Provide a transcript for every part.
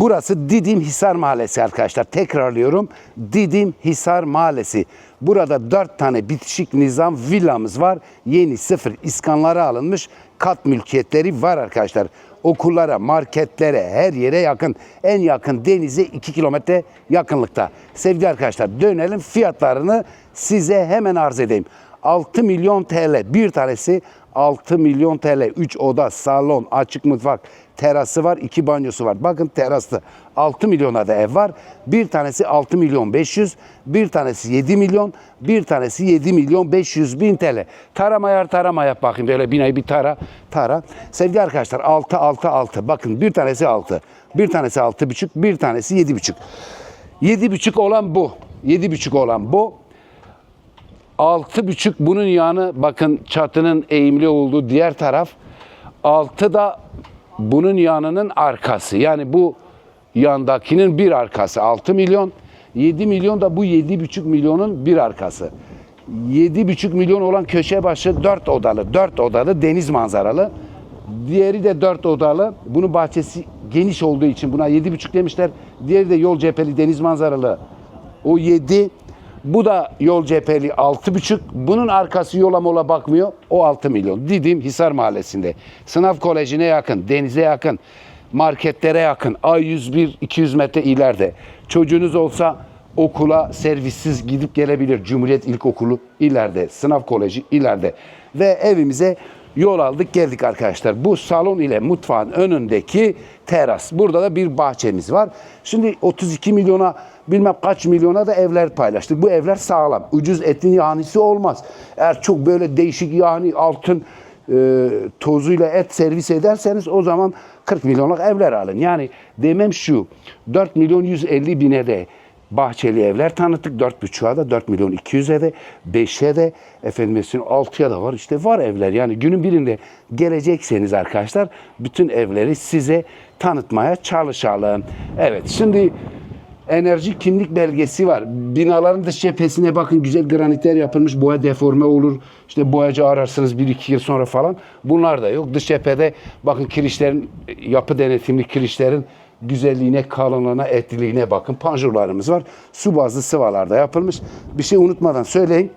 Burası Didim Hisar Mahallesi arkadaşlar. Tekrarlıyorum. Didim Hisar Mahallesi. Burada dört tane bitişik nizam villamız var. Yeni sıfır iskanlara alınmış kat mülkiyetleri var arkadaşlar. Okullara, marketlere, her yere yakın. En yakın denize 2 kilometre yakınlıkta. Sevgili arkadaşlar dönelim fiyatlarını size hemen arz edeyim. 6 milyon TL bir tanesi 6 milyon TL 3 oda, salon, açık mutfak, terası var, iki banyosu var. Bakın terasta 6 milyona da ev var. Bir tanesi 6 milyon 500, bir tanesi 7 milyon, bir tanesi 7 milyon 500 bin TL. Tarama yar tarama yap bakayım böyle binayı bir tara, tara. Sevgili arkadaşlar 6 6 6. Bakın bir tanesi 6. Bir tanesi 6 buçuk, bir tanesi 7 buçuk. 7 buçuk olan bu. 7 buçuk olan bu. Altı buçuk bunun yanı bakın çatının eğimli olduğu diğer taraf. Altı da bunun yanının arkası. Yani bu yandakinin bir arkası 6 milyon. 7 milyon da bu yedi buçuk milyonun bir arkası. Yedi buçuk milyon olan köşe başı 4 odalı. 4 odalı deniz manzaralı. Diğeri de 4 odalı. Bunun bahçesi geniş olduğu için buna yedi buçuk demişler. Diğeri de yol cepheli deniz manzaralı. O 7. Bu da yol cepheli altı buçuk. Bunun arkası yola mola bakmıyor. O 6 milyon. Didim Hisar Mahallesi'nde. Sınav Koleji'ne yakın, denize yakın, marketlere yakın. A101 200 metre ileride. Çocuğunuz olsa okula servissiz gidip gelebilir. Cumhuriyet İlkokulu ileride. Sınav Koleji ileride. Ve evimize yol aldık geldik arkadaşlar. Bu salon ile mutfağın önündeki teras. Burada da bir bahçemiz var. Şimdi 32 milyona bilmem kaç milyona da evler paylaştık. Bu evler sağlam. Ucuz etin yahnisi olmaz. Eğer çok böyle değişik yani altın e, tozuyla et servis ederseniz o zaman 40 milyonluk evler alın. Yani demem şu 4 milyon 150 bine de bahçeli evler tanıttık. 4,5'a da 4 milyon 200'e de 5'e de efendim 6'ya da var. İşte var evler. Yani günün birinde gelecekseniz arkadaşlar bütün evleri size tanıtmaya çalışalım. Evet şimdi enerji kimlik belgesi var. Binaların dış cephesine bakın güzel granitler yapılmış. Boya deforme olur. İşte boyacı ararsınız 1-2 yıl sonra falan. Bunlar da yok. Dış cephede bakın kirişlerin yapı denetimli kirişlerin güzelliğine, kalınlığına, etliliğine bakın. Panjurlarımız var. Su bazlı sıvalarda yapılmış. Bir şey unutmadan söyleyin.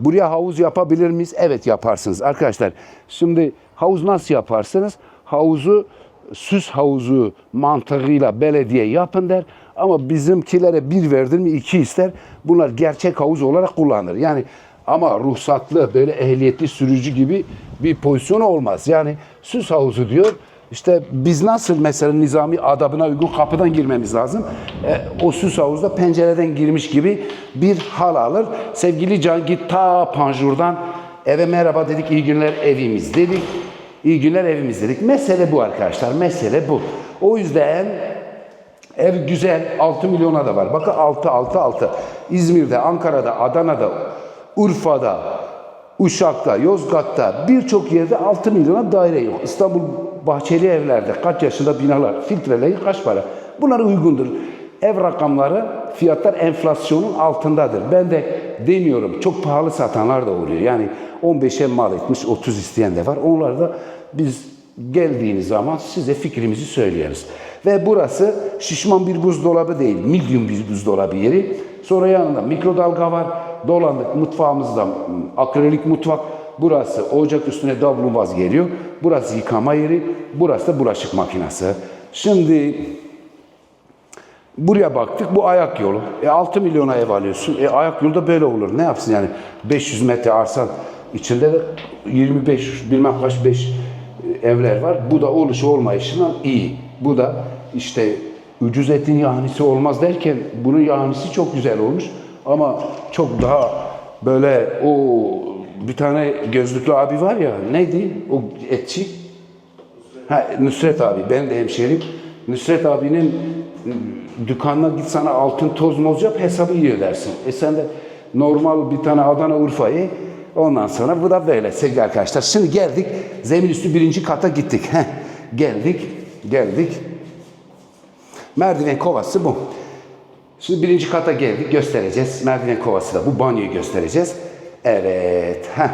Buraya havuz yapabilir miyiz? Evet yaparsınız. Arkadaşlar şimdi havuz nasıl yaparsınız? Havuzu süs havuzu mantığıyla belediye yapın der. Ama bizimkilere bir verdin mi iki ister. Bunlar gerçek havuz olarak kullanır. Yani ama ruhsatlı böyle ehliyetli sürücü gibi bir pozisyon olmaz. Yani süs havuzu diyor. İşte biz nasıl mesela nizami adabına uygun kapıdan girmemiz lazım. E, o süs havuzda pencereden girmiş gibi bir hal alır. Sevgili Can git ta panjurdan eve merhaba dedik iyi günler evimiz dedik. İyi günler evimiz dedik. Mesele bu arkadaşlar. Mesele bu. O yüzden ev güzel. 6 milyona da var. Bakın 6 6 6. İzmir'de, Ankara'da, Adana'da, Urfa'da, Uşak'ta, Yozgat'ta birçok yerde 6 milyona daire yok. İstanbul bahçeli evlerde kaç yaşında binalar, filtreleri kaç para? Bunlar uygundur. Ev rakamları, fiyatlar enflasyonun altındadır. Ben de demiyorum. Çok pahalı satanlar da oluyor. Yani 15'e mal etmiş, 30 isteyen de var. Onlar da biz geldiğiniz zaman size fikrimizi söyleriz. Ve burası şişman bir buzdolabı değil, medium bir buzdolabı yeri. Sonra yanında mikrodalga var. Dolandık mutfağımızda akrilik mutfak. Burası ocak üstüne davlumbaz geliyor. Burası yıkama yeri. Burası da bulaşık makinesi. Şimdi buraya baktık. Bu ayak yolu. E 6 milyona ev alıyorsun. E ayak yolu da böyle olur. Ne yapsın yani 500 metre arsan içinde de 25 bilmem kaç 5 evler var. Bu da oluşu olmayışından iyi. Bu da işte ucuz etin yahnisi olmaz derken bunun yahnisi çok güzel olmuş. Ama çok daha böyle o bir tane gözlüklü abi var ya neydi o etçi? Ha, Nusret abi ben de hemşerim. Nusret abinin dükkanına git sana altın toz moz yap hesabı iyi ödersin. E sen de normal bir tane Adana Urfa'yı ondan sonra bu da böyle sevgili arkadaşlar. Şimdi geldik zemin üstü birinci kata gittik. Geldik geldik. Merdiven kovası bu. Şimdi birinci kata geldik göstereceğiz. Merdiven kovası da bu banyoyu göstereceğiz. Evet. Heh.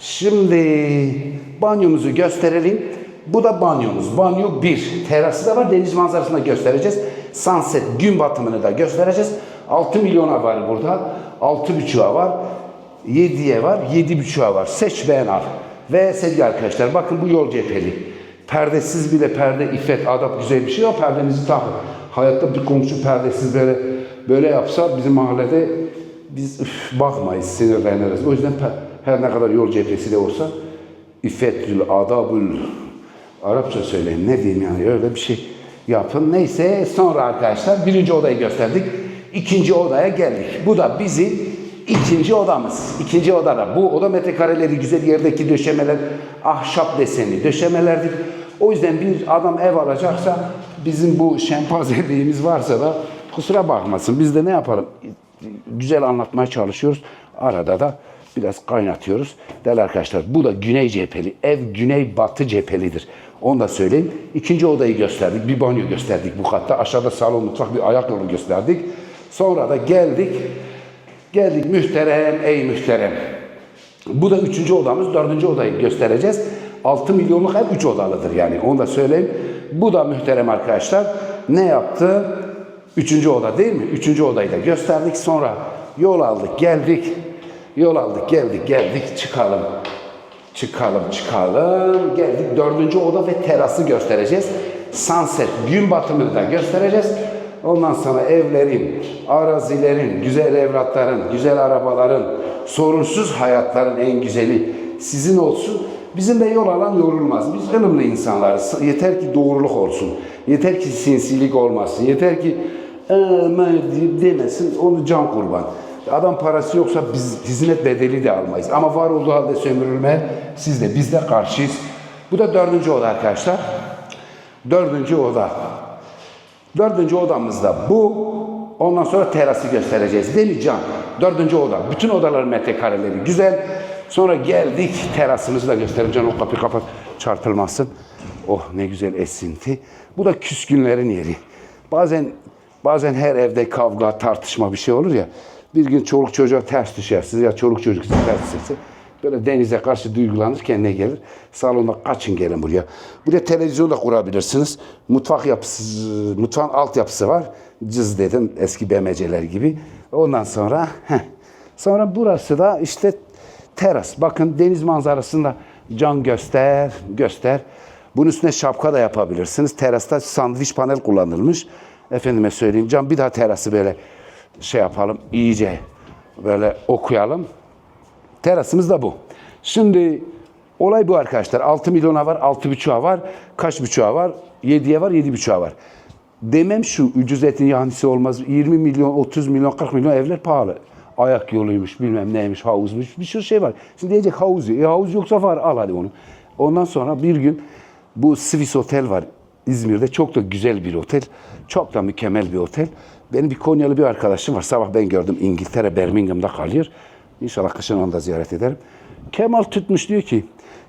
Şimdi banyomuzu gösterelim. Bu da banyomuz. Banyo 1. Terası da var. Deniz manzarasını da göstereceğiz. Sunset gün batımını da göstereceğiz. 6 milyona var burada. 6,5'a var. 7'ye var. 7,5'a var. Seç beğen al. Ve sevgili arkadaşlar bakın bu yol cepheli. Perdesiz bile perde, iffet, adap güzel bir şey. O perdenizi takın. Hayatta bir komşu perdesiz böyle böyle yapsa bizim mahallede biz üf, bakmayız, sinirleniriz. O yüzden her ne kadar yol cephesi de olsa iffetül adabül Arapça söyleyin ne diyeyim yani öyle bir şey yapın. Neyse sonra arkadaşlar birinci odayı gösterdik. İkinci odaya geldik. Bu da bizi ikinci odamız. İkinci odada. Bu oda metrekareleri güzel yerdeki döşemeler ahşap deseni döşemelerdir. O yüzden bir adam ev alacaksa bizim bu şempazeliğimiz varsa da kusura bakmasın. Biz de ne yapalım? Güzel anlatmaya çalışıyoruz. Arada da biraz kaynatıyoruz. Değerli arkadaşlar bu da güney cepheli. Ev güney batı cephelidir. Onu da söyleyeyim. İkinci odayı gösterdik. Bir banyo gösterdik bu katta. Aşağıda salon, mutfak, bir ayak yolu gösterdik. Sonra da geldik. Geldik mühterem, ey mühterem. Bu da üçüncü odamız. Dördüncü odayı göstereceğiz. 6 milyonluk ev üç odalıdır yani. Onu da söyleyeyim. Bu da mühterem arkadaşlar. Ne yaptı? Üçüncü oda değil mi? Üçüncü odayı da gösterdik. Sonra yol aldık, geldik. Yol aldık, geldik, geldik. Çıkalım. Çıkalım, çıkalım. Geldik. Dördüncü oda ve terası göstereceğiz. Sunset, gün batımını da göstereceğiz. Ondan sonra evlerin, arazilerin, güzel evlatların, güzel arabaların, sorunsuz hayatların en güzeli sizin olsun. Bizim de yol alan yorulmaz. Biz ılımlı insanlarız. Yeter ki doğruluk olsun. Yeter ki sinsilik olmasın. Yeter ki deyip demesin. Onu can kurban. Adam parası yoksa biz hizmet bedeli de almayız. Ama var olduğu halde sömürülme siz de biz de karşıyız. Bu da dördüncü oda arkadaşlar. Dördüncü oda. Dördüncü odamızda bu. Ondan sonra terası göstereceğiz. Değil mi Can? Dördüncü oda. Bütün odaların metrekareleri güzel. Sonra geldik terasımızı da gösterelim. Can o kapıyı kapat çarpılmasın. Oh ne güzel esinti. Bu da küskünlerin yeri. Bazen bazen her evde kavga, tartışma bir şey olur ya. Bir gün çoluk çocuğa ters düşersiniz ya çoluk çocuk size ters düşerse Böyle denize karşı duygulanır kendine gelir. Salonda kaçın gelin buraya. Buraya televizyon da kurabilirsiniz. Mutfak yapısı, mutfağın altyapısı var. Cız dedim eski BMC'ler gibi. Ondan sonra heh. sonra burası da işte teras. Bakın deniz manzarasında can göster, göster. Bunun üstüne şapka da yapabilirsiniz. Terasta sandviç panel kullanılmış. Efendime söyleyeyim can bir daha terası böyle şey yapalım iyice böyle okuyalım. Terasımız da bu. Şimdi olay bu arkadaşlar. 6 milyona var, 6,5'a var. Kaç buçuğa var? 7'ye var, 7,5'a var. Demem şu, ucuz etin yahnisi olmaz. 20 milyon, 30 milyon, 40 milyon evler pahalı. Ayak yoluymuş, bilmem neymiş, havuzmuş, bir sürü şey var. Şimdi diyecek havuz, e, havuz yoksa var, al hadi onu. Ondan sonra bir gün bu Swiss Otel var İzmir'de. Çok da güzel bir otel. Çok da mükemmel bir otel. Benim bir Konyalı bir arkadaşım var. Sabah ben gördüm İngiltere, Birmingham'da kalıyor. İnşallah kışın onu da ziyaret ederim. Kemal tutmuş diyor ki,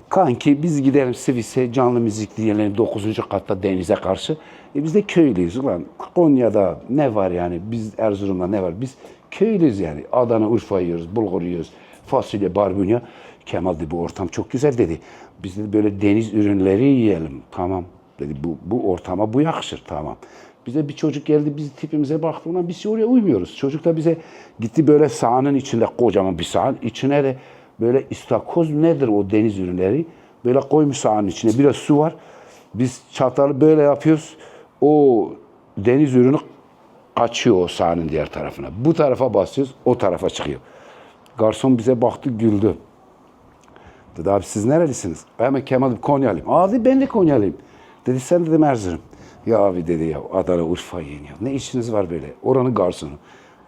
kanki biz gidelim Sivas'e canlı müzik dinleyelim 9. katta denize karşı. E biz de köylüyüz ulan. Konya'da ne var yani? Biz Erzurum'da ne var? Biz köylüyüz yani. Adana, Urfa yiyoruz, bulgur yiyoruz, fasulye, barbunya. Kemal dedi bu ortam çok güzel dedi. Biz de böyle deniz ürünleri yiyelim. Tamam dedi bu, bu ortama bu yakışır tamam. Bize bir çocuk geldi biz tipimize baktı ulan biz oraya uymuyoruz. Çocuk da bize gitti böyle sahanın içinde kocaman bir sahan içine de böyle istakoz nedir o deniz ürünleri böyle koymuş sahanın içine biraz su var. Biz çatalı böyle yapıyoruz. O deniz ürünü kaçıyor o sahanın diğer tarafına. Bu tarafa basıyoruz o tarafa çıkıyor. Garson bize baktı güldü. Dedi abi siz nerelisiniz? Hemen Kemal Konyalıyım. Abi ben de Konyalıyım. Dedi sen dedim Erzurum. Ya abi dedi ya Adana Urfa ya. Ne işiniz var böyle? Oranın garsonu.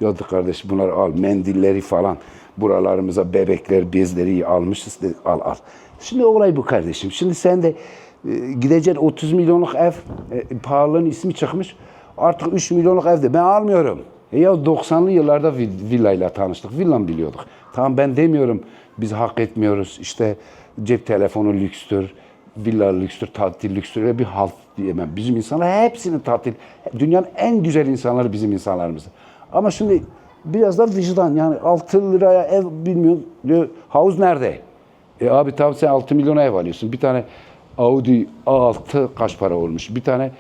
Ya kardeş bunları al mendilleri falan. Buralarımıza bebekler bezleri almışız. Dedi, al al. Şimdi olay bu kardeşim. Şimdi sen de e, gideceksin 30 milyonluk ev. E, pahalılığın ismi çıkmış. Artık 3 milyonluk evde ben almıyorum. E ya 90'lı yıllarda vi- villayla tanıştık. Villan biliyorduk. Tamam ben demiyorum biz hak etmiyoruz. İşte cep telefonu lükstür, villa lükstür, tatil lükstür. Öyle bir halt diyemem. Bizim insanlar hepsinin tatil. Dünyanın en güzel insanları bizim insanlarımız. Ama şimdi biraz da vicdan. Yani 6 liraya ev bilmiyorum. Diyor, havuz nerede? E abi tamam sen 6 milyona ev alıyorsun. Bir tane Audi A6 kaç para olmuş? Bir tane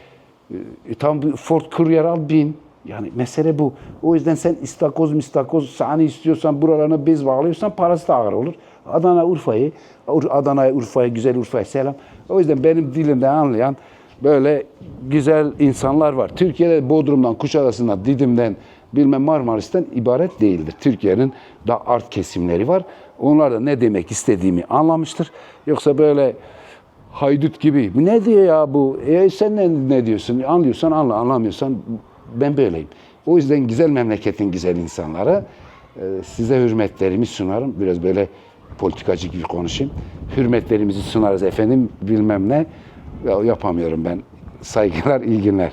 e, tam Ford Courier al bin. Yani mesele bu. O yüzden sen istakoz mistakoz sahne istiyorsan buralarına bez bağlıyorsan parası da ağır olur. Adana Urfa'yı, Ur- Adana'ya Urfa'ya, güzel Urfa'ya selam. O yüzden benim dilimden anlayan böyle güzel insanlar var. Türkiye'de Bodrum'dan, Kuşadası'ndan, Didim'den, bilmem Marmaris'ten ibaret değildir. Türkiye'nin da art kesimleri var. Onlar da ne demek istediğimi anlamıştır. Yoksa böyle haydut gibi. Ne diyor ya bu? E sen ne, ne diyorsun? Anlıyorsan anla, anlamıyorsan ben böyleyim. O yüzden güzel memleketin güzel insanlara e, size hürmetlerimi sunarım. Biraz böyle politikacı gibi konuşayım. Hürmetlerimizi sunarız efendim bilmem ne. Ya, yapamıyorum ben. Saygılar, iyi günler.